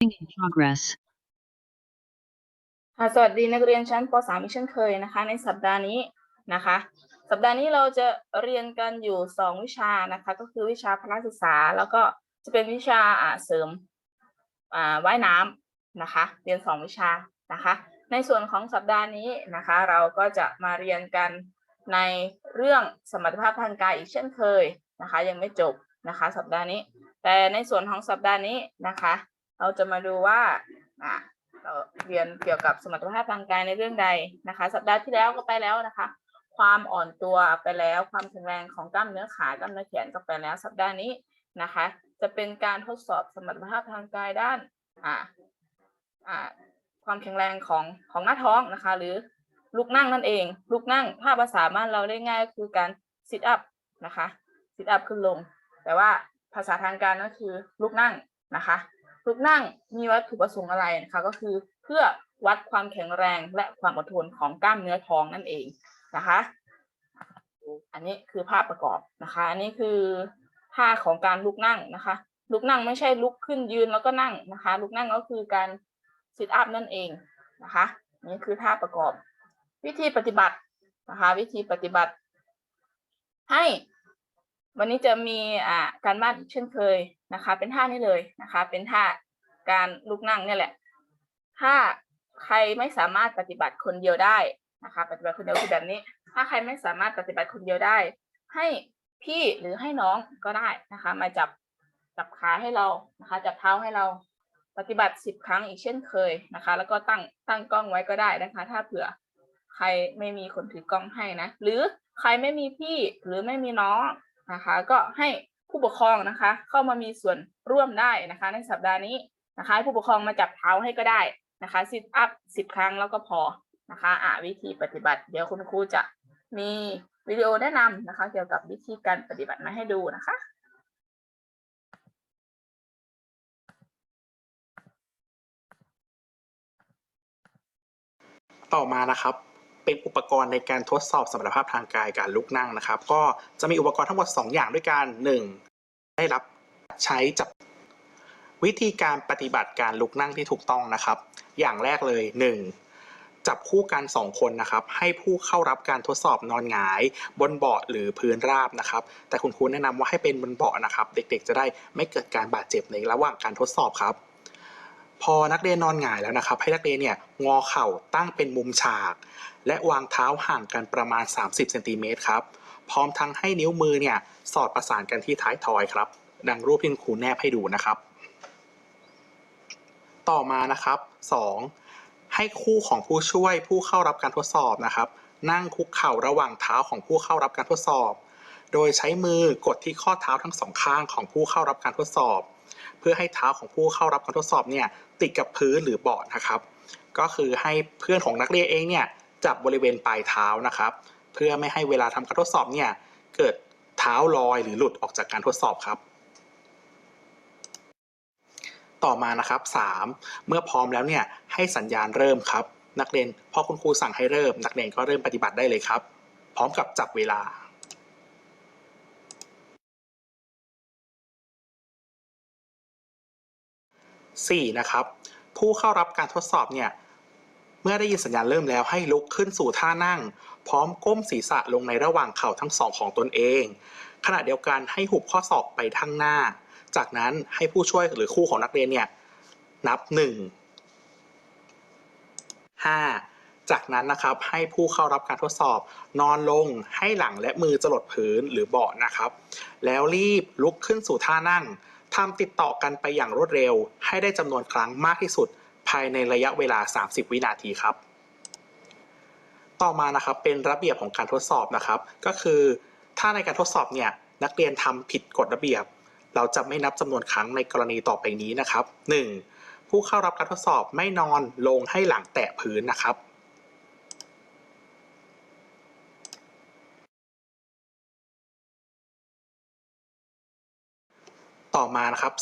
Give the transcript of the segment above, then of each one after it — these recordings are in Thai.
in progress. สวัสดีนักเรียนชั้นป .3 อีกเช่นเคยนะคะ ในสัปดาห์นี้นะคะ สัปดาห์นี้เราจะเรียนกันอยู่ 2 วิชานะคะ ก็คือวิชาพละศึกษา แล้วก็จะเป็นวิชาเสริมว่ายน้ำนะคะ เรียน 2 วิชานะคะ ในส่วนของสัปดาห์นี้นะคะ เราก็จะมาเรียนกันในเรื่องสมรรถภาพทางกายอีกเช่นเคยนะคะ ยังไม่จบนะคะ สัปดาห์นี้ แต่ในส่วนของสัปดาห์นี้นะคะ เราจะมาดูว่าเราเรียนเกี่ยวกับสมรรถภาพทางกายในเรื่องใดนะคะ สัปดาห์ที่แล้วก็ไปแล้วนะคะ ความอ่อนตัวไปแล้วความแข็งแรงของกล้ามเนื้อขากล้ามเนื้อแขนก็ไปแล้ว สัปดาห์นี้นะคะ จะเป็นการทดสอบสมรรถภาพทางกายด้านอ่าอ่าความแข็งแรงของของหน้าท้องนะคะ หรือลุกนั่งนั่นเอง ลุกนั่งถ้าภาษาบ้านเราได้ง่ายก็คือการ sit up นะคะ sit up ขึ้นลง แต่ว่าภาษาทางการก็คือลุกนั่งนะคะ ลุกนั่งมีวัตถุประสงค์อะไรนะคะก็คือเพื่อวัดความแข็งแรงและความอดทนของกล้ามเนื้อท้องนั่นเองนะคะ อันนี้คือภาพประกอบนะคะ อันนี้คือท่าของการลุกนั่งนะคะ ลุกนั่งไม่ใช่ลุกขึ้นยืนแล้วก็นั่งนะคะ ลุกนั่งก็คือการซิทอัพนั่นเองนะคะนี่คือท่าประกอบ วิธีปฏิบัตินะคะ วิธีปฏิบัติ ให้ วันนี้จะมีอ่าการบ้านเช่นเคยนะคะ เป็นท่านี้เลยนะคะ เป็นท่าการลุกนั่งเนี่ยแหละ ถ้าใครไม่สามารถปฏิบัติคนเดียวได้นะคะ ปฏิบัติคนเดียวคือแบบนี้ ถ้าใครไม่สามารถปฏิบัติคนเดียวได้ ให้พี่หรือให้น้องก็ได้นะคะ มาจับจับขาให้เรานะคะ จับเท้าให้เราปฏิบัติสิบครั้งอีกเช่นเคยนะคะ แล้วก็ตั้งตั้งกล้องไว้ก็ได้นะคะ ถ้าเผื่อใครไม่มีคนถือกล้องให้นะ หรือใครไม่มีพี่หรือไม่มีน้อง นะคะ ก็ให้ผู้ปกครองนะคะ เข้ามามีส่วนร่วมได้นะคะ ในสัปดาห์นี้นะคะให้ผู้ปกครองมาจับเท้าให้ก็ได้นะคะซิทอัพสิบครั้งแล้วก็พอนะคะอ่าวิธีปฏิบัติ เดี๋ยวคุณครูจะมีวิดีโอแนะนำนะคะ เกี่ยวกับวิธีการปฏิบัติมาให้ดูนะคะต่อมานะครับ เป็นอุปกรณ์ในการทดสอบสมรรถภาพทางกายการลุกนั่งนะครับ ก็จะมีอุปกรณ์ทั้งหมด 2 อย่างด้วยกัน 1. ได้รับใช้จับวิธีการปฏิบัติการลุกนั่งที่ถูกต้องนะครับ อย่างแรกเลย 1. จับคู่กัน 2 คนนะครับ ให้ผู้เข้ารับการทดสอบนอนหงาย บนเบาะหรือพื้นราบนะครับ แต่คุณครูแนะนำว่าให้เป็นบนเบาะนะครับ เด็กๆ จะได้ไม่เกิดการบาดเจ็บในระหว่างการทดสอบครับ พอนักเรียนนอนหงายแล้วนะครับ ให้นักเรียนเนี่ยงอเข่าตั้งเป็นมุมฉาก และวางเท้าห่างกันประมาณ 30เซนติเมตรครับ พร้อมทั้งให้นิ้วมือเนี่ยสอดประสานกันที่ท้ายทอยครับ ดังรูปที่ครูแนบให้ดูนะครับ ต่อมานะครับ 2. ให้คู่ของผู้ช่วยผู้เข้ารับการทดสอบนะครับ นั่งคุกเข่าระหว่างเท้าของผู้เข้ารับการทดสอบ โดยใช้มือกดที่ข้อเท้าทั้งสองข้างของผู้เข้ารับการทดสอบ เพื่อให้เท้าของผู้เข้ารับการทดสอบเนี่ย ติดกับพื้นหรือเบาะนะครับ ก็คือให้เพื่อนของนักเรียนเองเนี่ยจับบริเวณปลายเท้านะครับ เพื่อไม่ให้เวลาทำการทดสอบเนี่ยเกิดเท้าลอยหรือหลุดออกจากการทดสอบครับ ต่อมานะครับ 3. เมื่อพร้อมแล้วเนี่ยให้สัญญาณเริ่มครับ นักเรียนพอคุณครูสั่งให้เริ่ม นักเรียนก็เริ่มปฏิบัติได้เลยครับ พร้อมกับจับเวลา 4. นะครับ ผู้เข้ารับการทดสอบเนี่ยเมื่อได้ยินสัญญาณเริ่มแล้วให้ลุกขึ้นสู่ท่านั่ง พร้อมก้มศีรษะลงในระหว่างเข่าทั้งสองของตนเอง ขณะเดียวกันให้หุบข้อศอกไปข้างหน้า จากนั้นให้ผู้ช่วยหรือคู่ของนักเรียนเนี่ยนับ 1 5 จากนั้นนะครับให้ผู้เข้ารับการทดสอบ นอนลงให้หลังและมือจรดพื้นหรือเบาะนะครับ แล้วรีบลุกขึ้นสู่ท่านั่ง ทำติดต่อกันไปอย่างรวดเร็ว ให้ได้จำนวนครั้งมากที่สุด ภายในระยะเวลา 30 วินาทีครับ ต่อมานะครับเป็นระเบียบของการทดสอบนะครับ ก็คือถ้าในการทดสอบเนี่ยนักเรียนทำผิดกฎระเบียบ เราจะไม่นับจำนวนครั้งในกรณีต่อไปนี้นะครับ 1. ผู้เข้ารับการทดสอบไม่นอนลงให้หลังแตะพื้นนะครับ ต่อมานะครับ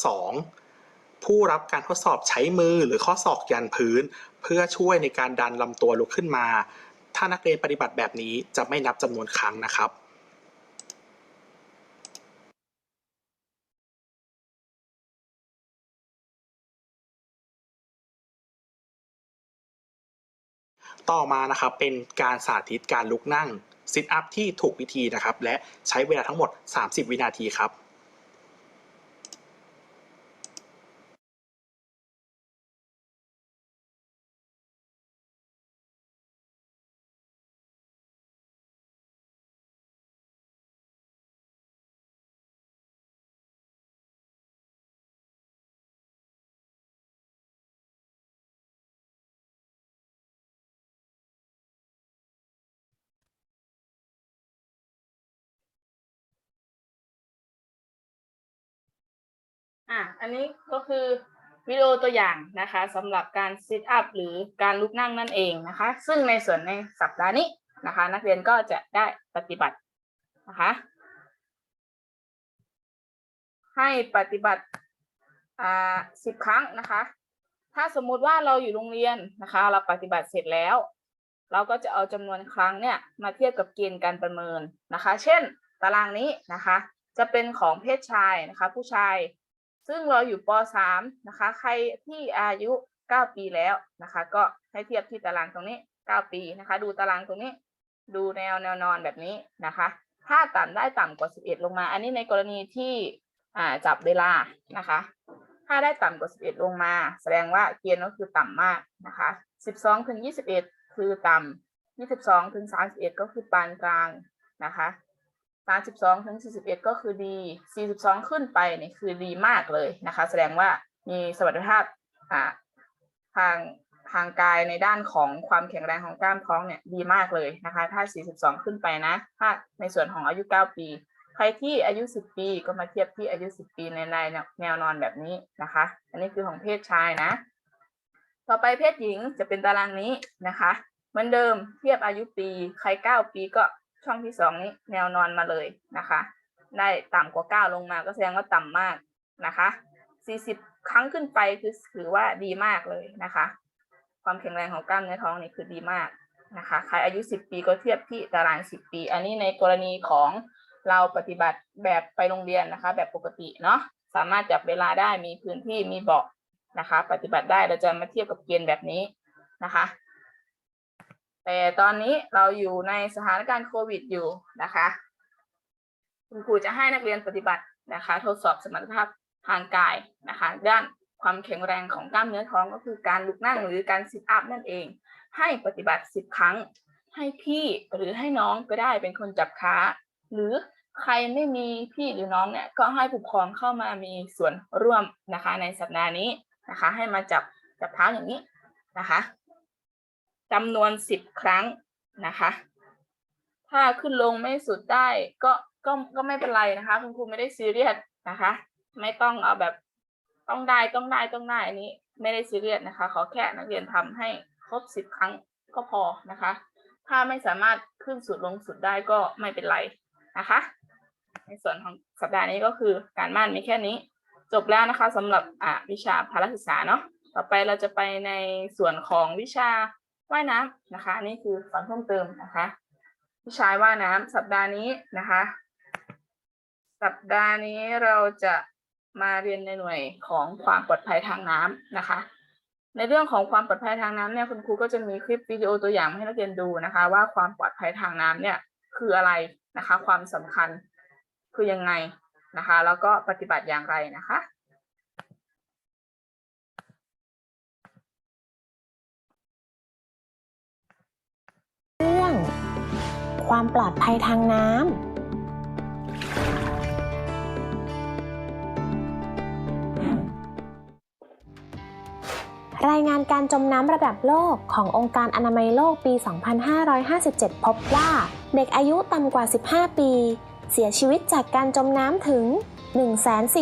2. ผู้รับการทดสอบใช้มือหรือข้อศอกยันพื้น เพื่อช่วยในการดันลำตัวลุกขึ้นมา ถ้านักเรียนปฏิบัติแบบนี้จะไม่นับจำนวนครั้งนะครับต่อมานะครับเป็นการสาธิตการลุกนั่งซิทอัพที่ถูกวิธีนะครับ และใช้เวลาทั้งหมด 30 วินาทีครับ อะอันนี้ก็คือวิดีโอตัวอย่างนะคะสำหรับการซิทอัพหรือการลุกนั่งนั่นเองนะคะ ซึ่งในส่วนในสัปดาห์นี้นะคะ นักเรียนก็จะได้ปฏิบัตินะคะให้ปฏิบัติอ่าสิบครั้งนะคะ ถ้าสมมุติว่าเราอยู่โรงเรียนนะคะ เราปฏิบัติเสร็จแล้ว เราก็จะเอาจำนวนครั้งเนี่ยมาเทียบกับเกณฑ์การประเมินนะคะ เช่น ตารางนี้นะคะ จะเป็นของเพศชายนะคะ ผู้ชาย ซึ่งเราอยู่ป .3 นะคะ ใครที่อายุ 9 ปีแล้วนะคะ ก็ให้เทียบที่ตารางตรงนี้ 9 ปีนะคะ ดูตารางตรงนี้ ดูแนวแนวนอนแบบนี้นะคะ ถ้าต่ำได้ต่ำกว่า 11 ลงมา อันนี้ในกรณีที่จับเวลานะคะ ถ้าได้ต่ำกว่า 11 ลงมา แสดงว่าเกณฑ์ก็คือต่ำมากนะคะ 12 ถึง 21 คือต่ำ22 ถึง 31 ก็คือปานกลางนะคะ 32ถึง41 ก็คือดี 42 ขึ้นไปเนี่ยคือดีมากเลยนะคะ แสดงว่ามีสมรรถภาพทางทางกายในด้านของความแข็งแรงของกล้ามท้องเนี่ยดีมากเลยนะคะ ถ้า 42 ขึ้นไปนะ ถ้าในส่วนของอายุ 9 ปี ใครที่อายุ 10 ปีก็มาเทียบที่อายุ 10 ปีในในแนวนอนแบบนี้นะคะ อันนี้คือของเพศชายนะ ต่อไปเพศหญิงจะเป็นตารางนี้นะคะ เหมือนเดิมเทียบอายุปี ใคร 9 ปีก็ ช่องที่สองนี้แนวนอนมาเลยนะคะ ได้ต่ำกว่า 9 ลงมาก็แสดงว่าต่ำมากนะคะ 40 ครั้งขึ้นไปคือถือว่าดีมากเลยนะคะ ความแข็งแรงของกล้ามเนื้อท้องนี่คือดีมากนะคะใครอายุ 10 ปีก็เทียบที่ตาราง 10 ปี อันนี้ในกรณีของเราปฏิบัติแบบไปโรงเรียนนะคะ แบบปกติเนาะสามารถจับเวลาได้มีพื้นที่มีเบาะนะคะ ปฏิบัติได้เราจะมาเทียบกับเกณฑ์แบบนี้นะคะ แต่ตอนนี้เราอยู่ในสถานการณ์โควิดอยู่นะคะ คุณครูจะให้นักเรียนปฏิบัตินะคะ ทดสอบสมรรถภาพทางกายนะคะ ด้านความแข็งแรงของกล้ามเนื้อท้องก็คือการลุกนั่งหรือการซิทอัพนั่นเอง ให้ปฏิบัติสิบครั้ง ให้พี่หรือให้น้องก็ได้เป็นคนจับขาหรือใครไม่มีพี่หรือน้องเนี่ยก็ให้ผู้ปกครองเข้ามามีส่วนร่วมนะคะ ในสัปดาห์นี้นะคะ ให้มาจับจับเท้าอย่างนี้นะคะ จำนวนสิบครั้งนะคะ ถ้าขึ้นลงไม่สุดได้ก็ก็ก็ไม่เป็นไรนะคะ คุณครูไม่ได้ซีเรียสนะคะ ไม่ต้องเอาแบบต้องได้ต้องได้ต้องได้อันนี้ ไม่ได้ซีเรียสนะคะ ขอแค่นักเรียนทำให้ครบสิบครั้งก็พอนะคะ ถ้าไม่สามารถขึ้นสุดลงสุดได้ก็ไม่เป็นไรนะคะ ในส่วนของสัปดาห์นี้ก็คือการบ้านมีแค่นี้ จบแล้วนะคะสำหรับอ่าวิชาพละศึกษาเนาะต่อไปเราจะไปในส่วนของวิชา ว่ายน้ำนะคะ นี่คือสอนเพิ่มเติมนะคะวิชาว่ายน้ำสัปดาห์นี้นะคะ สัปดาห์นี้เราจะมาเรียนในหน่วยของความปลอดภัยทางน้ำนะคะ ในเรื่องของความปลอดภัยทางน้ำเนี่ยคุณครูก็จะมีคลิปวิดีโอตัวอย่างให้นักเรียนดูนะคะ ว่าความปลอดภัยทางน้ำเนี่ยคืออะไรนะคะ ความสำคัญคือยังไงนะคะ แล้วก็ปฏิบัติอย่างไรนะคะ ความปลอดภัยทางน้ำ รายงานการจมน้ำระดับโลกขององค์การอนามัยโลกปี 2557 พบว่า เด็กอายุต่ำกว่า 15 ปี เสียชีวิตจากการจมน้ำถึง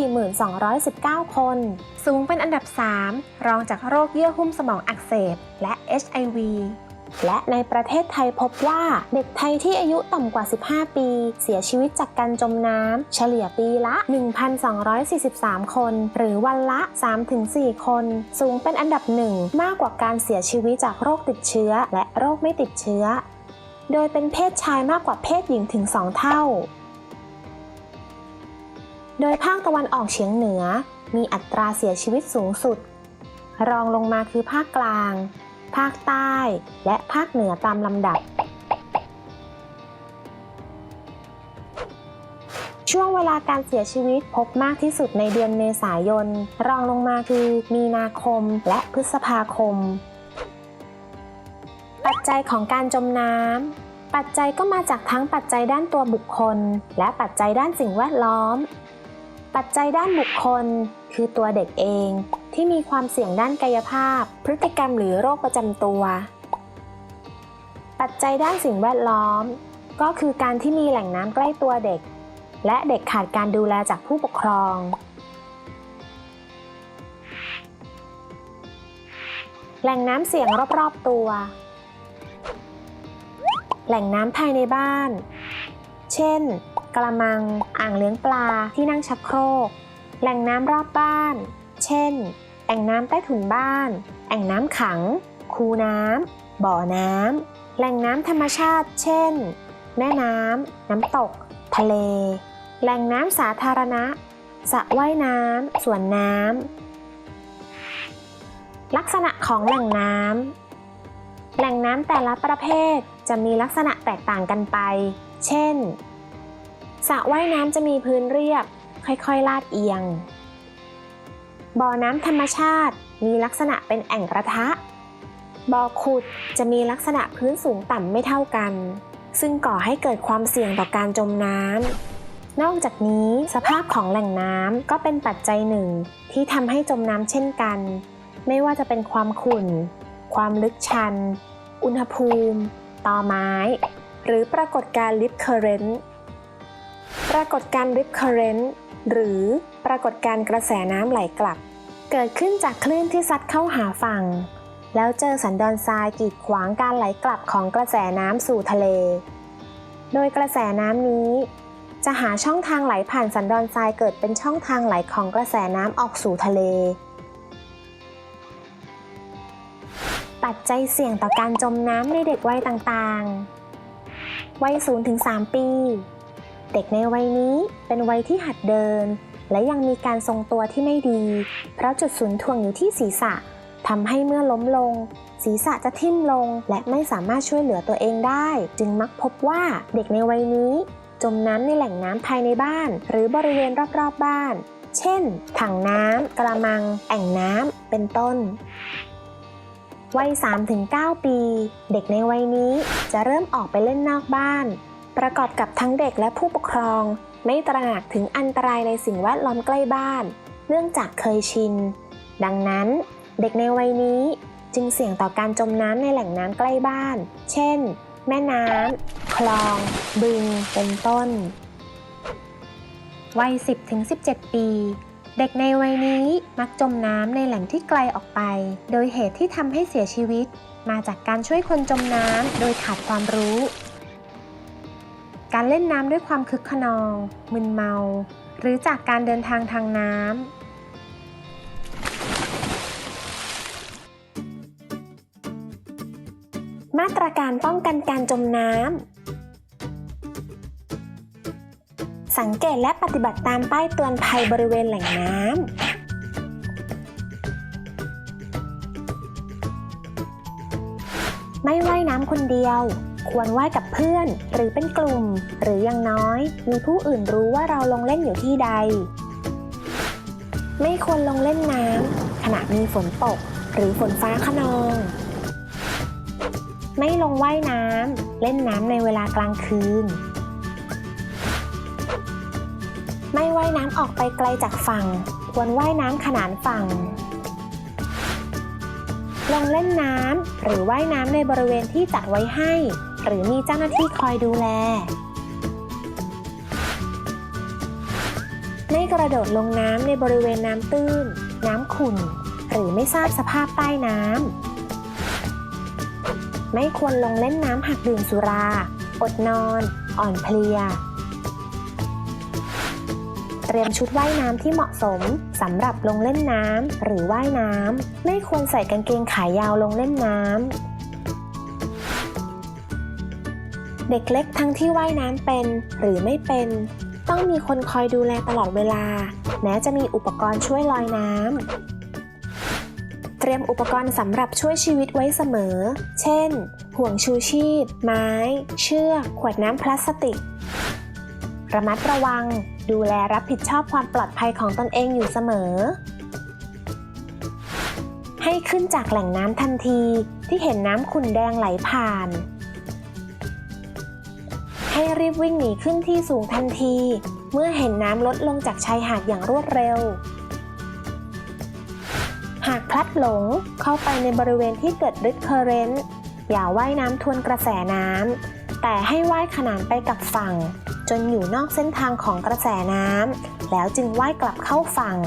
142,219 คน สูงเป็นอันดับ 3 รองจากโรคเยื่อหุ้มสมองอักเสบ และ HIV และในประเทศไทยพบว่าเด็กไทยที่อายุต่ำกว่า 15 ปี เสียชีวิตจากการจมน้ำเฉลี่ยปีละ 1,243 คน หรือวันละ 3-4 คน สูงเป็นอันดับหนึ่งมากกว่าการเสียชีวิตจากโรคติดเชื้อ และโรคไม่ติดเชื้อ โดยเป็นเพศชายมากกว่าเพศหญิงถึง 2 เท่า โดยภาคตะวันออกเฉียงเหนือ มีอัตราเสียชีวิตสูงสุด รองลงมาคือภาคกลาง ภาคใต้ และภาคเหนือตามลำดับ ช่วงเวลาการเสียชีวิตพบมากที่สุดในเดือนเมษายน รองลงมาคือมีนาคมและพฤษภาคม ปัจจัยของการจมน้ำปัจจัยก็มาจากทั้งปัจจัยด้านตัวบุคคล และปัจจัยด้านสิ่งแวดล้อม ปัจจัยด้านบุคคล คือตัวเด็กเอง ที่มีความเสี่ยงด้านกายภาพ พฤติกรรมหรือโรคประจำตัว ปัจจัยด้านสิ่งแวดล้อม ก็คือการที่มีแหล่งน้ำใกล้ตัวเด็ก และเด็กขาดการดูแลจากผู้ปกครอง แหล่งน้ำเสี่ยงรอบๆตัว แหล่งน้ำภายในบ้าน เช่น กระมัง อ่างเลี้ยงปลาที่นั่งชักโครกแหล่งน้ำรอบบ้าน เช่น แอ่งน้ำใต้ถุนบ้าน แอ่งน้ำขัง คูน้ำ บ่อน้ำ แหล่งน้ำธรรมชาติ เช่น แม่น้ำ น้ำตก ทะเล แหล่งน้ำสาธารณะ สระว่ายน้ำ สวนน้ำ ลักษณะของแหล่งน้ำ แหล่งน้ำแต่ละประเภทจะมีลักษณะแตกต่างกันไป เช่น สระว่ายน้ำจะมีพื้นเรียบ ค่อยๆ ลาดเอียง บ่อน้ำธรรมชาติมีลักษณะเป็นแอ่งกระทะ บ่อขุดจะมีลักษณะพื้นสูงต่ำไม่เท่ากัน ซึ่งก่อให้เกิดความเสี่ยงต่อการจมน้ำ นอกจากนี้สภาพของแหล่งน้ำก็เป็นปัจจัยหนึ่ง ที่ทำให้จมน้ำเช่นกัน ไม่ว่าจะเป็นความขุ่น ความลึกชัน อุณหภูมิตอไม้ หรือปรากฏการณ์ Lip Current ปรากฏการณ์ Lip Current หรือปรากฏการณ์กระแสน้ำไหลกลับ เกิดขึ้นจากคลื่นที่ซัดเข้าหาฝั่ง แล้วเจอสันดอนทรายกีดขวางการไหลกลับของกระแสน้ำสู่ทะเล โดยกระแสน้ำนี้ จะหาช่องทางไหลผ่านสันดอนทรายเกิดเป็นช่องทางไหลของกระแสน้ำออกสู่ทะเล ปัจจัยเสี่ยงต่อการจมน้ำในเด็กวัยต่างๆ วัย0-3ปี เด็กในวัยนี้เป็นวัยที่หัดเดิน และยังมีการทรงตัวที่ไม่ดี เพราะจุดศูนย์ถ่วงอยู่ที่ศีรษะทำให้เมื่อล้มลง ศีรษะจะทิ่มลง และไม่สามารถช่วยเหลือตัวเองได้ จึงมักพบว่าเด็กในวัยนี้ จมน้ำในแหล่งน้ำภายในบ้าน หรือบริเวณรอบๆบ้าน เช่น ถังน้ำกระมัง แอ่งน้ำเป็นต้น วัย 3-9 ปี เด็กในวัยนี้จะเริ่มออกไปเล่นนอกบ้าน ประกอบกับทั้งเด็กและผู้ปกครอง ไม่ตระหนักถึงอันตรายในสิ่งแวดล้อมใกล้บ้าน เนื่องจากเคยชิน ดังนั้น เด็กในวัยนี้จึงเสี่ยงต่อการจมน้ำในแหล่งน้ำใกล้บ้าน เช่น แม่น้ำ คลอง บึง เป็นต้น วัย 10-17 ปี เด็กในวัยนี้มักจมน้ำในแหล่งที่ไกลออกไป โดยเหตุที่ทำให้เสียชีวิต มาจากการช่วยคนจมน้ำโดยขาดความรู้ การเล่นน้ำด้วยความคึกขนอง มึนเมา หรือจากการเดินทางทางน้ำมาตรการป้องกันการจมน้ำ สังเกตและปฏิบัติตามป้ายเตือนภัยบริเวณแหล่งน้ำ ไม่ว่ายน้ำคนเดียว ควรว่ายกับเพื่อน หรือเป็นกลุ่ม หรืออย่างน้อย มีผู้อื่นรู้ว่าเราลงเล่นอยู่ที่ใด ไม่ควรลงเล่นน้ำขณะมีฝนตก หรือฝนฟ้าขนอง ไม่ลงว่ายน้ำเล่นน้ำในเวลากลางคืน ไม่ว่ายน้ำออกไปไกลจากฝั่ง ควรว่ายน้ำขนานฝั่งลงเล่นน้ำหรือว่ายน้ำในบริเวณที่จัดไว้ให้ หรือมีเจ้าหน้าที่คอยดูแล ไม่กระโดดลงน้ำในบริเวณน้ำตื้น น้ำขุ่น หรือไม่ทราบสภาพใต้น้ำ ไม่ควรลงเล่นน้ำหากดื่มสุรา อดนอน อ่อนเพลีย เตรียมชุดว่ายน้ำที่เหมาะสมสำหรับลงเล่นน้ำหรือว่ายน้ำ ไม่ควรใส่กางเกงขายาวลงเล่นน้ำ เด็กเล็กทั้งที่ว่ายน้ำเป็นหรือไม่เป็น ต้องมีคนคอยดูแลตลอดเวลา แม้จะมีอุปกรณ์ช่วยลอยน้ำ เตรียมอุปกรณ์สำหรับช่วยชีวิตไว้เสมอ เช่น ห่วงชูชีพ ไม้ เชือก ขวดน้ำพลาสติก ระมัดระวัง ดูแลรับผิดชอบความปลอดภัยของตนเองอยู่เสมอ ให้ขึ้นจากแหล่งน้ำทันทีที่เห็นน้ำขุ่นแดงไหลผ่าน ให้รีบวิ่งหนีขึ้นที่สูงทันที เมื่อเห็นน้ำลดลงจากชายหาดอย่างรวดเร็ว หากพลัดหลงเข้าไปในบริเวณที่เกิดริดเคอร์เรนต์อย่าว่ายน้ำทวนกระแสน้ำแต่ให้ว่ายขนานไปกับฝั่ง จนอยู่นอกเส้นทางของกระแสน้ำแล้วจึงว่ายกลับเข้าฝั่ง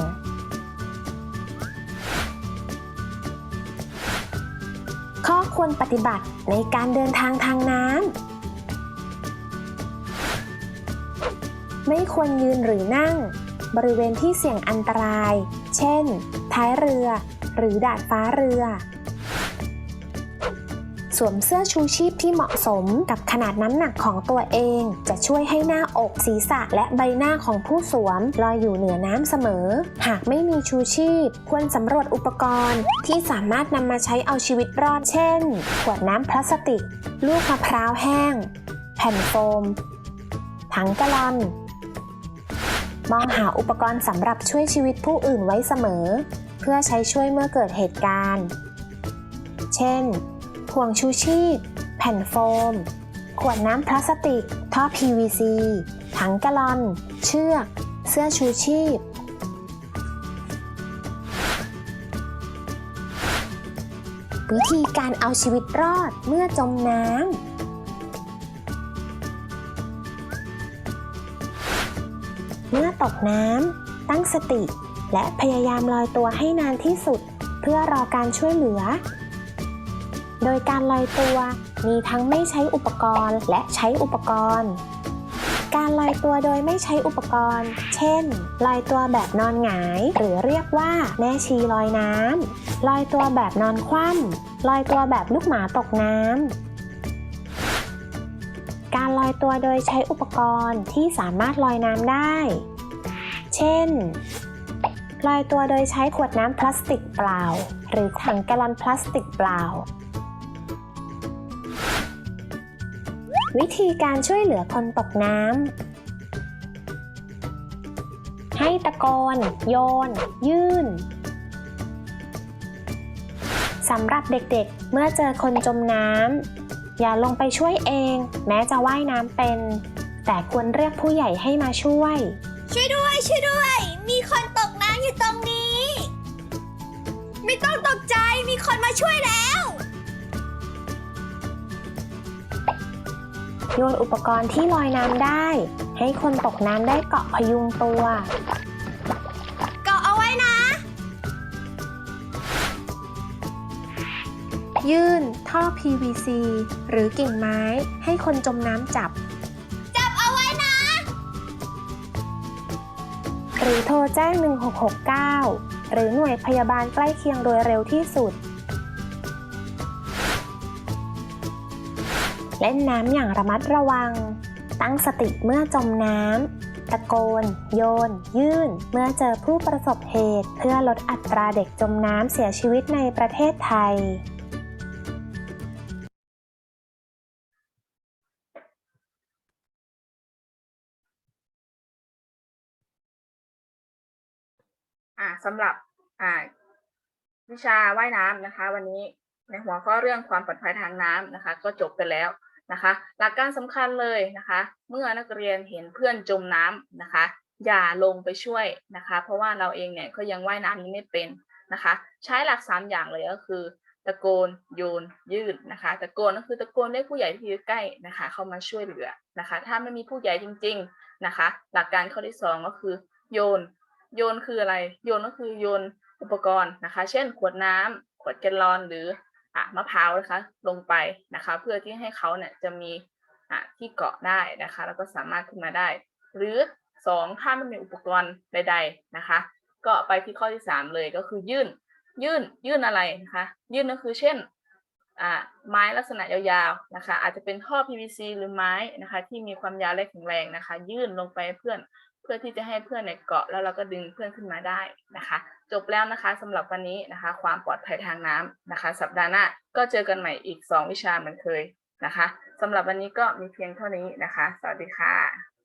ข้อควรปฏิบัติในการเดินทางทางน้ำ ไม่ควรยืนหรือนั่ง บริเวณที่เสี่ยงอันตราย เช่น ท้ายเรือ หรือดาดฟ้าเรือ สวมเสื้อชูชีพที่เหมาะสมกับขนาดน้ำหนักของตัวเอง จะช่วยให้หน้าอกศีรษะและใบหน้าของผู้สวมลอยอยู่เหนือน้ำเสมอ หากไม่มีชูชีพ ควรสำรวจอุปกรณ์ ที่สามารถนำมาใช้เอาชีวิตรอด เช่น ขวดน้ำพลาสติก ลูกมะพร้าวแห้ง แผ่นโฟมถังกลลอน มองหาอุปกรณ์สำหรับช่วยชีวิตผู้อื่นไว้เสมอ เพื่อใช้ช่วยเมื่อเกิดเหตุการณ์ เช่น ห่วงชูชีพ แผ่นโฟม ขวดน้ำพลาสติก ท่อ PVC ถังกลลอน เชือก เสื้อชูชีพวิธีการเอาชีวิตรอดเมื่อจมน้ำ ตกน้ำ ตั้งสติ และพยายามลอยตัวให้นานที่สุด เพื่อรอการช่วยเหลือ โดยการลอยตัวมีทั้งไม่ใช้อุปกรณ์และใช้อุปกรณ์ การลอยตัวโดยไม่ใช้อุปกรณ์ เช่น ลอยตัวแบบนอนหงาย หรือเรียกว่าแม่ชีลอยน้ำ ลอยตัวแบบนอนคว่ำ ลอยตัวแบบลูกหมาตกน้ำการลอยตัวโดยใช้อุปกรณ์ที่สามารถลอยน้ำได้ เช่นลอยตัวโดยใช้ขวดน้ำพลาสติกเปล่า หรือถังแกลลอนพลาสติกเปล่า วิธีการช่วยเหลือคนตกน้ำ ให้ตะโกน โยน ยื่น สำหรับเด็กๆ เมื่อเจอคนจมน้ำ อย่าลงไปช่วยเอง แม้จะว่ายน้ำเป็น แต่ควรเรียกผู้ใหญ่ให้มาช่วย ช่วยด้วยช่วยด้วย มีคนตกน้ำอยู่ตรงนี้ ไม่ต้องตกใจมีคนมาช่วยแล้ว โยนอุปกรณ์ที่ลอยน้ำได้ ให้คนตกน้ำได้เกาะพยุงตัว เกาะเอาไว้นะ ยื่นท่อ PVC หรือกิ่งไม้ให้คนจมน้ำจับ รือโทรแจ้ง 1669 หรือหน่วยพยาบาลใกล้เคียงโดยเร็วที่สุด เล่นน้ำอย่างระมัดระวัง ตั้งสติเมื่อจมน้ำ ตะโกน โยน ยื่น เมื่อเจอผู้ประสบเหตุ เพื่อลดอัตราเด็กจมน้ำเสียชีวิตในประเทศไทย อ่าสำหรับอ่าวิชาว่ายน้ำนะคะ วันนี้ในหัวข้อเรื่องความปลอดภัยทางน้ำนะคะ ก็จบไปแล้วนะคะ หลักการสำคัญเลยนะคะ เมื่อนักเรียนเห็นเพื่อนจมน้ำนะคะ อย่าลงไปช่วยนะคะ เพราะว่าเราเองเนี่ยก็ยังว่ายน้ำนี้ไม่เป็นนะคะ ใช้หลักสามอย่างเลยก็คือ ตะโกนโยนยื่นนะคะ ตะโกนก็คือตะโกนเรียกผู้ใหญ่ที่อยู่ใกล้นะคะ เข้ามาช่วยเหลือนะคะ ถ้าไม่มีผู้ใหญ่จริง ๆนะคะ หลักการข้อที่สองก็คือโยน โยนคืออะไร โยนก็คือโยนอุปกรณ์นะคะ เช่น ขวดน้ำขวดแกลลอนหรืออะมะพร้าวนะคะ ลงไปนะคะ เพื่อที่ให้เขาเนี่ยจะมีอะที่เกาะได้นะคะ แล้วก็สามารถขึ้นมาได้ หรือสองถ้าไม่มีอุปกรณ์ใด ๆนะคะ ก็ไปที่ข้อที่สามเลยก็คือยื่น ยื่นยื่นอะไรนะคะ ยื่นก็คือเช่นไม้ลักษณะยาวๆนะคะ อาจจะเป็นท่อ PVC หรือไม้นะคะ ที่มีความยาวและแข็งแรงนะคะ ยื่นลงไปเพื่อน พื่อที่จะให้เพื่อนเนี่ยเกาะแล้วเราก็ดึงเพื่อนขึ้นมาได้นะคะ จบแล้วนะคะสำหรับวันนี้นะคะ ความปลอดภัยทางน้ำนะคะ สัปดาห์หน้าก็เจอกันใหม่อีก 2 วิชาเหมือนเคยนะคะสำหรับวันนี้ก็มีเพียงเท่านี้นะคะ สวัสดีค่ะ